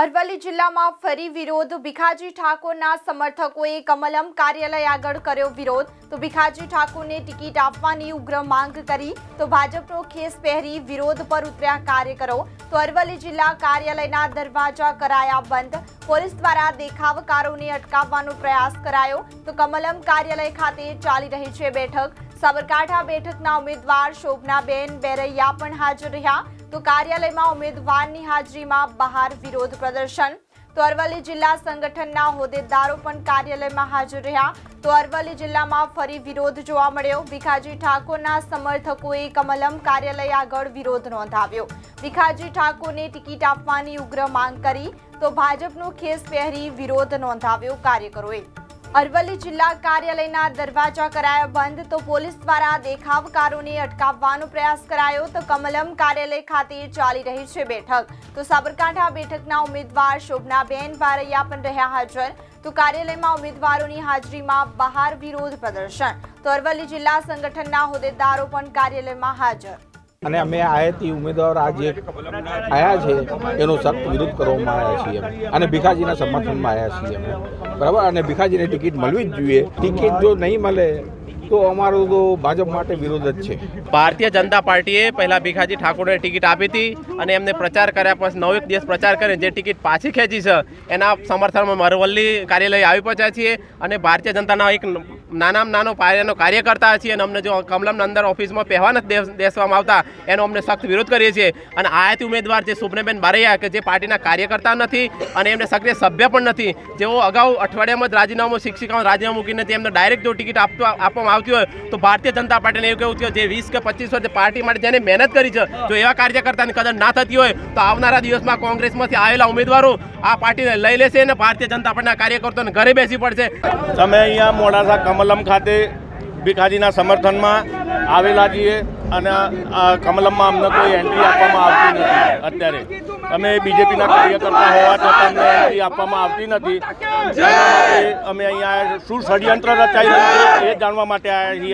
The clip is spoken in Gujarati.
અરવલ્લી જિલ્લામાં ફરી વિરોધ. ભીખાજી ઠાકોરના સમર્થકોએ કમલમ કાર્યાલય આગળ કર્યો વિરોધ. તો ભીખાજી ઠાકોરને ટિકિટ આપવાની ઉગ્ર માંગ કરી. તો ભાજપનો ખેસ પહેરી વિરોધ પર ઉતર્યા કાર્યકરો. તો અરવલ્લી જિલ્લા કાર્યાલયના દરવાજા કરાયા બંધ. પોલીસ દ્વારા દેખાવકારોને અટકાવવાનો પ્રયાસ કરાયો. તો કમલમ કાર્યાલય ખાતે ચાલી રહી છે બેઠક. સાબરકાંઠા બેઠકના ઉમેદવાર શોભનાબેન બેરૈયા પણ હાજર રહ્યા. તો કાર્યાલયમાં ઉમેદવારની હાજરીમાં બહાર વિરોધ પ્રદર્શન. તો અરવલ્લી જિલ્લા સંગઠનના હોદ્દેદારો પણ કાર્યાલયમાં હાજર રહ્યા. તો અરવલ્લી જિલ્લામાં ફરી વિરોધ જોવા મળ્યો. ભીખાજી ઠાકોરના સમર્થકોએ કમલમ કાર્યાલય આગળ વિરોધ નોંધાવ્યો. ભીખાજી ઠાકોરને ટિકિટ આપવાની ઉગ્ર માંગ કરી. તો ભાજપનો ખેસ પહેરી વિરોધ નોંધાવ્યો કાર્યકરોએ. અરવલ્લી જિલ્લા કાર્યાલયના દરવાજા કરાયા બંધ તો પોલીસ દ્વારા દેખાવકારોને અટકાવવાનો પ્રયાસ કરાયો તો કમલમ કાર્યાલય ખાતે ચાલી રહી છે બેઠક. તો સાબરકાંઠા બેઠકના ઉમેદવાર શોભનાબેન બારૈયા પણ રહ્યા હાજર. તો કાર્યાલયમાં ઉમેદવારોની હાજરીમાં બહાર વિરોધ પ્રદર્શન. તો અરવલ્લી જિલ્લા સંગઠનના હોદ્દેદારો પણ કાર્યાલયમાં હાજર. અને અમે આયાતી ઉમેદવાર આ જે આવ્યા છે, એનો સખ્ત વિરોધ કરવામાં આવ્યા છીએ અને ભીખાજીના સમર્થનમાં આવ્યા છીએ બરાબર? અને ભીખાજીને ટિકિટ મળવી જ જોઈએ. ટિકિટ જો નહીં મળે તો અમારો તો ભાજપ માટે વિરોધ જ છે. ભારતીય જનતા પાર્ટીએ પહેલા ભીખાજી ઠાકોરને ટિકિટ આપી હતી અને એમને પ્રચાર કર્યા પછી નવ એક દિવસ પ્રચાર કરીને જે ટિકિટ પાછી ખેંચી છે, એના સમર્થનમાં મરવલ્લી કાર્યાલય આવી પહોંચ્યા છીએ અને ભારતીય જનતાના એક નાનામાં નાનો પાયાનો કાર્યકર્તા છીએ અને અમને જો કમલમના અંદર ઓફિસમાં પહેવા નથી દે- દેવામાં આવતા, એનો અમને સખ્ત વિરોધ કરીએ છીએ. અને આયાતી ઉમેદવાર જે સુપ્રમેબેન બારૈયા કે જે પાર્ટીના કાર્યકર્તા નથી અને એમને સક્રિય સભ્ય પણ નથી. જેઓ અગાઉ અઠવાડિયામાં જ રાજીનામું શિક્ષિકાઓ રાજીનામું મૂકીને તેમને ડાયરેક્ટ જો ટિકિટ આપવા, આપવામાં આવતી હોય તો ભારતીય જનતા પાર્ટીને એવું કેવું છે જે વીસ કે પચીસ વર્ષ પાર્ટી માટે જેને મહેનત કરી છે, જો એવા કાર્યકર્તાની કદર ના થતી હોય તો આવનારા દિવસમાં કોંગ્રેસમાંથી આવેલા ઉમેદવારો આ પાર્ટીને લઈ લેશે અને ભારતીય જનતા પાર્ટીના કાર્યકર્તાઓને ઘરે બેસી પડશે. તમે અહીંયા મોડાસા કમલમ ખાતે ભીખાજીના સમર્થનમાં આવેલા છીએ અને કમલમમાં અમને કોઈ એન્ટ્રી આપવામાં આવતી નથી અત્યારે. અમે બીજેપીના કાર્યકર્તા હોવા છતાં અમને એન્ટ્રી આપવામાં આવતી નથી. અમે અહીંયા શું ષડયંત્ર રચાઈ રહ્યું છે એ જાણવા માટે